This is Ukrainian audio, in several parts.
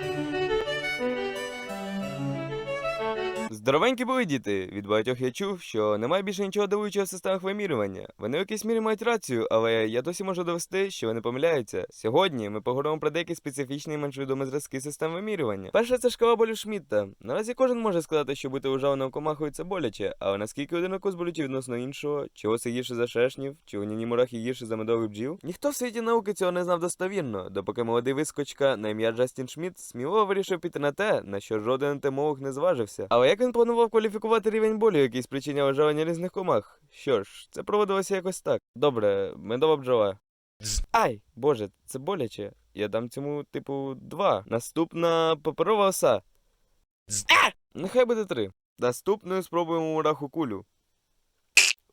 Thank you. Здоровенькі були діти. Від багатьох я чув, що немає більше нічого дивуючого в системах вимірювання. Вони в якійсь мірі мають рацію, але я досі можу довести, що вони помиляються. Сьогодні ми поговоримо про деякі специфічні і менш відомі зразки систем вимірювання. Перше це шкала болю Шмідта. Наразі кожен може сказати, що бути ужаленим комахою це боляче, але наскільки один укус болючий відносно іншого, чого це гірше за шершнів, чи гніні мурахи гірше за медових бджіл? Ніхто в світі науки цього не знав достовірно, допоки молодий вискочка на ім'я Джастін Шмідт сміливо вирішив піти на те, на що жоден ентомолог не зважився. Але як він планував кваліфікувати рівень болю, який спричиняв оживання різних комах? Що ж, це проводилося якось так. Добре, медова бджола. Ай, боже, це боляче. Я дам цьому, типу, два. Наступна паперова оса. А! Нехай буде три. Наступною спробуємо мураху кулю.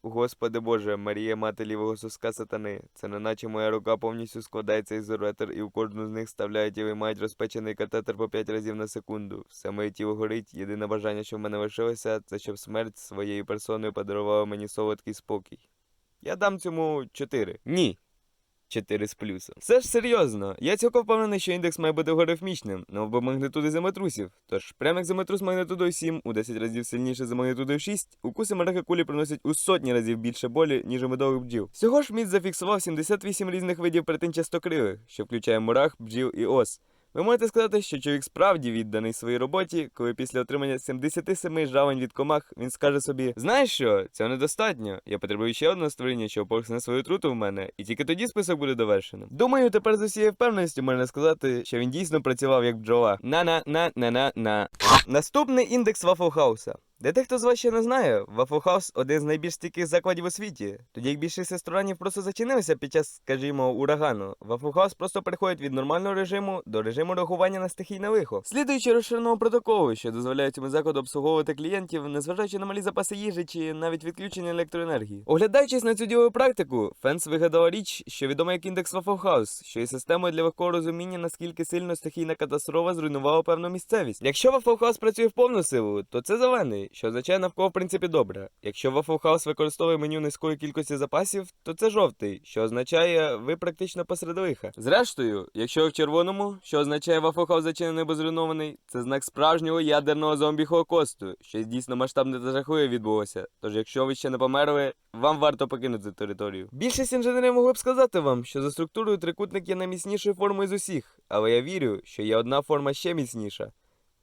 Господи Боже, Марія мати лівого соска сатани. Це не наче моя рука повністю складається із уретер, і в кожну з них вставляють і виймають розпечений катетер по 5 разів на секунду. Все моє тіло горить. Єдине бажання, що в мене лишилося, це щоб смерть своєю персоною подарувала мені солодкий спокій. Я дам цьому чотири. Ні. 4 з плюсом. Все ж серйозно. Я цілком впевнений, що індекс має бути логарифмічним, ну магнитуди землетрусів. Тож, прямик землетрус магнітудою 7 у 10 разів сильніше за магнітудою 6, укуси мерехи кулі приносять у сотні разів більше болі, ніж у медових бджіл. Всього ж міц зафіксував 78 різних видів претинчастокрилих, що включає мурах, бджіл і ос. Ви можете сказати, що чоловік справді відданий своїй роботі, коли після отримання 77 жавань від комах він скаже собі: Знаєш що, цього недостатньо. Я потребую ще одного створіння, що опорсне свою труту в мене, і тільки тоді список буде довершено. Думаю, тепер з усією впевненістю можна сказати, що він дійсно працював як бджола. На-на-на-на-на-на. Наступний індекс Вафлхауса. Де дехто з вас ще не знає, Waffle один з найбільш стійких закладів у світі. Тоді як більшість ресторанів просто зачинилися під час, скажімо, урагану, Waffle просто переходить від нормального режиму до режиму реагування на стихійне лихо. Слідуючи розширеного протоколу, що дозволяє цьому закладу обслуговувати клієнтів, незважаючи на малі запаси їжі чи навіть відключення електроенергії. Оглядаючись на цю ділову практику, Фенс вигадала річ, що відома як індекс Waffle що є системою для легкого розуміння, наскільки сильно стихійна катастрофа зруйнувала певну місцевість. Якщо Waffle House працює в повну силу, то це зелений, що означає навколо в принципі добре. Якщо Waffle House використовує меню низької кількості запасів, то це жовтий, що означає ви практично посеред лиха. Зрештою, якщо в червоному, що означає Waffle House зачинений або зруйнований, це знак справжнього ядерного зомбі Холокосту, що дійсно масштабне та жахливе відбулося. Тож, якщо ви ще не померли, вам варто покинути територію. Більшість інженерів могли б сказати вам, що за структурою трикутник є найміцнішою формою з усіх, але я вірю, що є одна форма ще міцніша.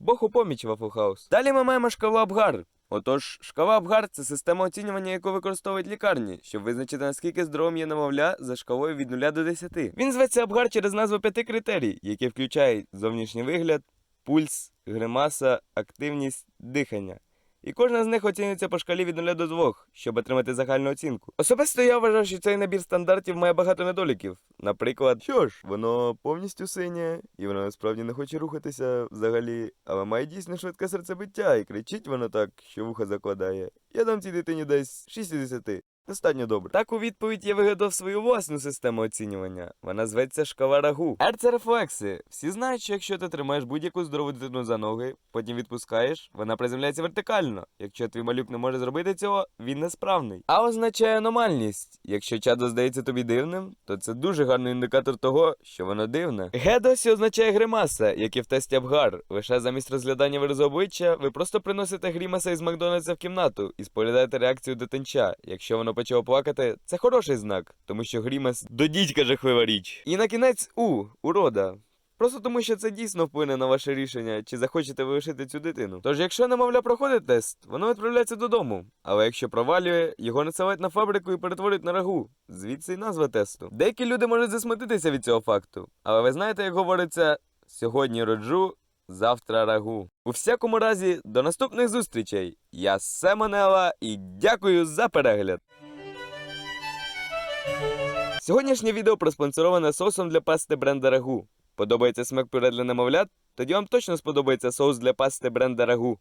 Бог у поміч Вафлхаус. Далі ми маємо шкалу Абгар. Отож, шкала Абгар це система оцінювання, яку використовують лікарні, щоб визначити наскільки здоровим є немовля за шкалою від 0 до 10. Він зветься Абгар через назву п'яти критерій, які включають зовнішній вигляд, пульс, гримаса, активність, дихання. І кожна з них оцінюється по шкалі від 0 до 2, щоб отримати загальну оцінку. Особисто я вважаю, що цей набір стандартів має багато недоліків. Наприклад, що ж, воно повністю синє, і воно насправді не хоче рухатися взагалі, але має дійсно швидке серцебиття, і кричить воно так, що вуха закладає. Я дам цій дитині десь 6 із 10. Достатньо добре. Так у відповідь я вигадав свою власну систему оцінювання. Вона зветься шкала рагу. R – це рефлекси. Всі знають, що якщо ти тримаєш будь-яку здорову дитину за ноги, потім відпускаєш, вона приземляється вертикально. Якщо твій малюк не може зробити цього, він несправний. А означає аномальність. Якщо чадо здається тобі дивним, то це дуже гарний індикатор того, що воно дивне. Г досі означає гримаса, як і в тесті Абгар. Лише замість розглядання виразу обличчя, ви просто приносите грімаса із Макдональдса в кімнату і споглядаєте реакцію дитинча. Якщо воно почало плакати, це хороший знак, тому що грімас до дідька жахлива річ. І на кінець У урода. Просто тому, що це дійсно вплине на ваше рішення, чи захочете ви лишити цю дитину. Тож, якщо немовля проходить тест, воно відправляється додому. Але якщо провалює, його насилають на фабрику і перетворюють на рагу. Звідси й назва тесту. Деякі люди можуть засмутитися від цього факту. Але ви знаєте, як говориться, сьогодні роджу, завтра рагу. У всякому разі, до наступних зустрічей. Я Семонела і дякую за перегляд. Сьогоднішнє відео проспонсороване соусом для пасти бренда Рагу. Подобається смак пюре для немовлят? Тоді вам точно сподобається соус для пасти бренда Рагу.